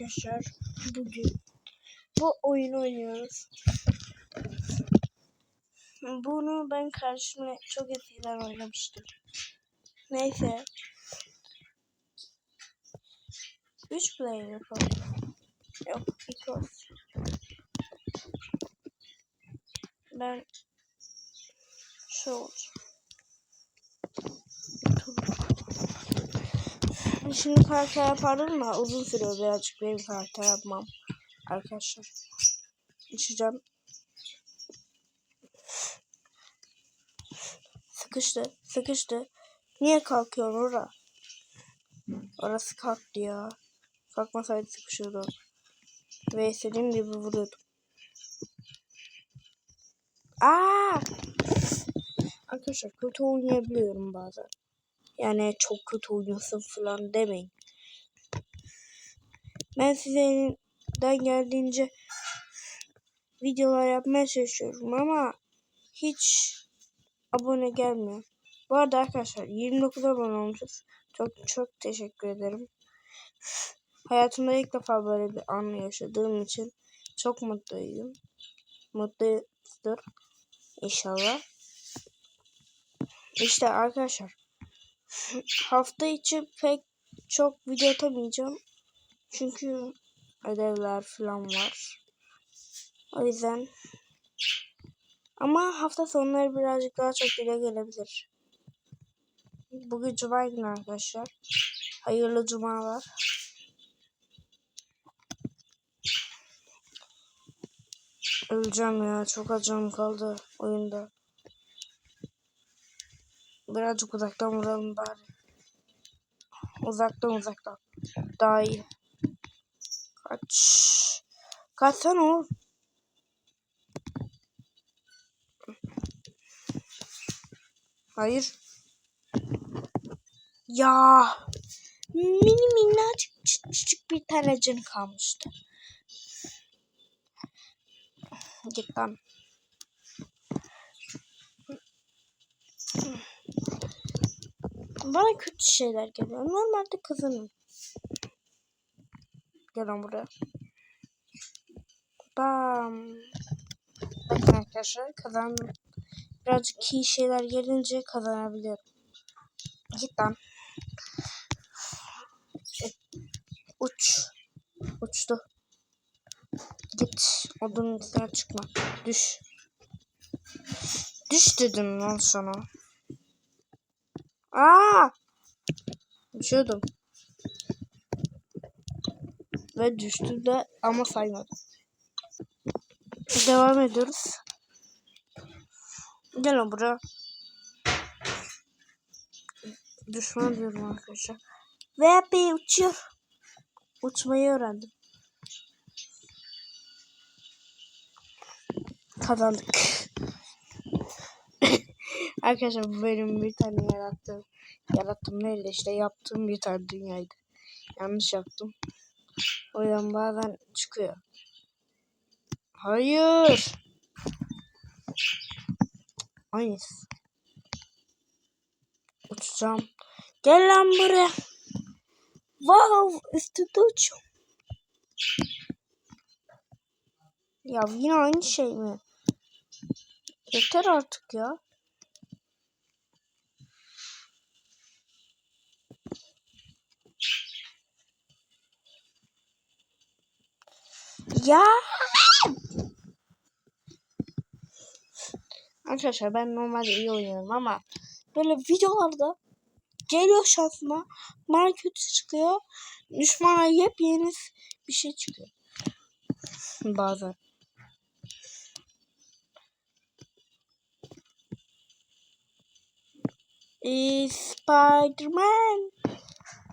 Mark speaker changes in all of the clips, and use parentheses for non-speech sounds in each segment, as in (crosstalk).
Speaker 1: arkadaşlar bugün bu oyunu oynuyoruz. Bunu ben karşımda çok eskiden oynamıştım. Neyse. 3 player yapalım. Yok 2 olsun. Ben şu olacağım. Şimdi karakter yapardım da uzun sürüyor birazcık benim karakter yapmam. Arkadaşlar. İçeceğim. Sıkıştı. Sıkıştı. Niye kalkıyorsun ora? Orası kalktı ya. Kalkmasaydı sıkışıyordu. Ve istediğim gibi vuruyordum. Aa! Arkadaşlar kötü oynayabiliyorum bazen. Yani çok kötü oynuyorsun falan demeyin. Ben size elimden geldiğince videolar yapmaya çalışıyorum ama hiç abone gelmiyor. Bu arada arkadaşlar 29 abone olmuşuz. Çok çok teşekkür ederim. Hayatımda ilk defa böyle bir an yaşadığım için çok mutluyum. Mutludur inşallah. İşte arkadaşlar hafta içi pek çok video atamayacağım. Çünkü ödevler falan var. O yüzden ama hafta sonları birazcık daha çok dile gelebilir. Bugün cuma günü arkadaşlar. Hayırlı cumalar. Öleceğim ya. Çok acım kaldı oyunda. Birazcık uzaktan vuralım bari. Uzaktan uzaktan. Daha iyi. Kaç. Kaçsana oğlum. Hayır. Ya. Mini minnacık küçük bir tane canı kalmıştı. Git lan. Bana kötü şeyler geliyor. Normalde kızınım. Gel lan buraya. Bam. Bakın arkadaşlar kazandım. Birazcık iyi şeyler gelince kazanabiliyorum. Git lan. E, uç. Uçtu. Git. Odunun üstüne çıkma. Düş. Düş dedim lan sana. Aa! Düşüyordum. Ve düştü de ama saymadım. Devam ediyoruz. Gel buraya. Düşman diyorum arkadaşlar. Ve bir uçuyor. Uçmayı öğrendim. Kazandık. Arkadaşlar bu benim bir tane yarattığım yarattım nerede işte yaptığım bir tane dünyaydı. Yanlış yaptım. O yüzden bazen çıkıyor. Hayır. Aynısı. Uçacağım. Gel lan buraya. Wow, üstünde uçuyorum. Ya yine aynı şey mi? Yeter artık ya. Ya. Arkadaşlar ben normalde iyi oynuyorum ama böyle videolarda geliyor şansıma kötü çıkıyor. Düşmana yepyeni bir şey çıkıyor. Bazen. Ee, Spiderman.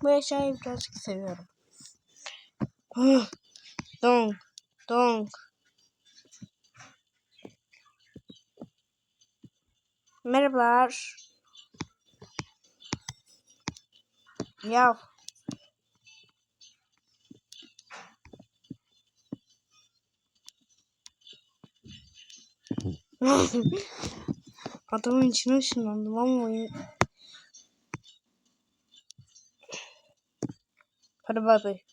Speaker 1: Bu eşyayı birazcık seviyorum. Donk. Donk. Merhabalar. Ya. Adamın içine ışınlandım ama oyun... Hadi.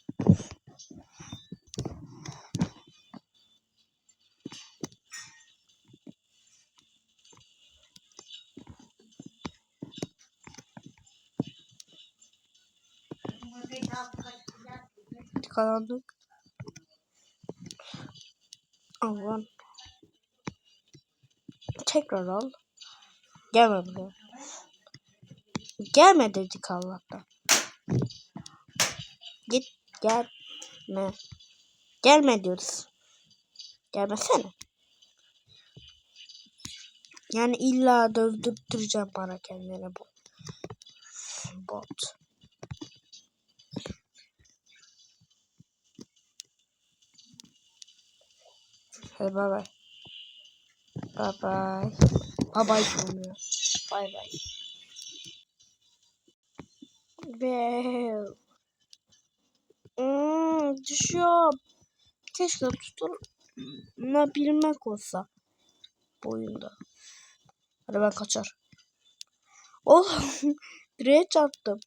Speaker 1: Karanlık. Aman. Tekrar al. Gelme buraya. Gelme dedik Allah'tan. Git gelme. Gelme diyoruz. Gelmesene. Yani illa dövdürteceğim bana kendine bu. Bot. Hadi bay bay. Bay bay. Bay bay olmuyor. Bay bay. Ve hmm, düşüyor. Keşke tutunabilmek olsa bu oyunda. Hadi ben kaçar. Oh (laughs) direğe çarptım.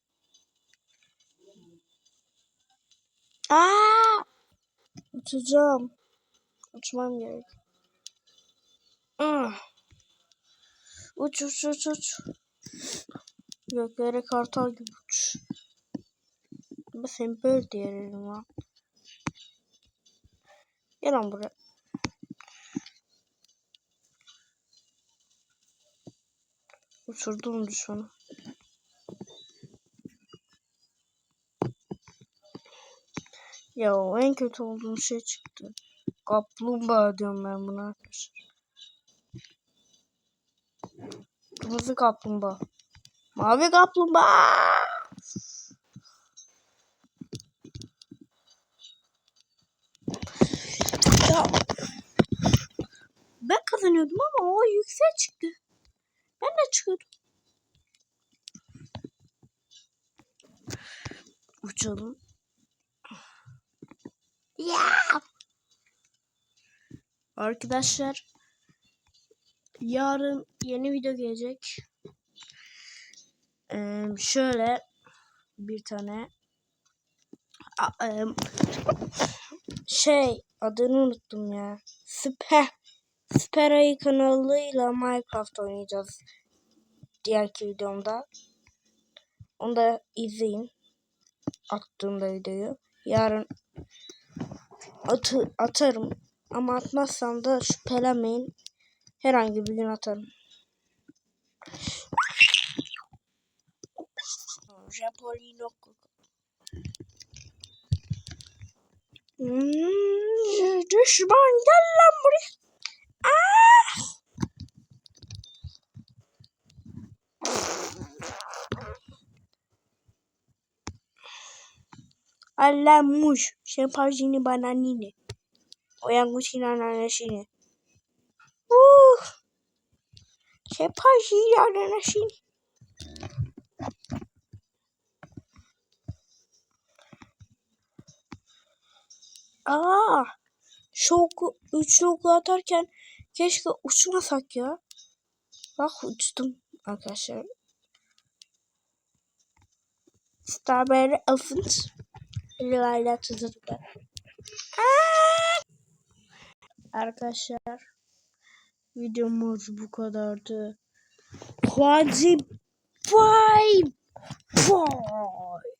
Speaker 1: Aa! Uçacağım. Uçmam gerek. Ah. Uç uç uç uç. Göklere kartal gibi uç. Ben seni böyle diyelim lan. Gel lan buraya. Uçurdum düşmanı. Ya en kötü olduğum şey çıktı. Kaplumbağa diyorum ben buna arkadaşlar. Kırmızı kaplumbağa. Mavi kaplumbağa. Ya. Ben kazanıyordum ama o yüksek çıktı. Ben de çıkıyordum. Uçalım. Ya. Arkadaşlar yarın yeni video gelecek. Ee, şöyle bir tane e, şey adını unuttum ya. Süper Süper kanalıyla Minecraft oynayacağız. Diğerki videomda. Onu da izleyin. Attığımda videoyu. Yarın atı, atarım. Ama atmazsam da şüphelenmeyin. Herhangi bir gün atarım. Japolino hmm, Düşman gel lan buraya. Ah! Alamuş. Şempanzini bananini. O yanguçin ananasini. Uh! Şempanzini ananasini. Aa! Şoku, üçlü oku atarken keşke uçmasak ya. Bak uçtum arkadaşlar. Strawberry Elephant. Layla tuzakta. Arkadaşlar videomuz bu kadardı. Hadi bye bye.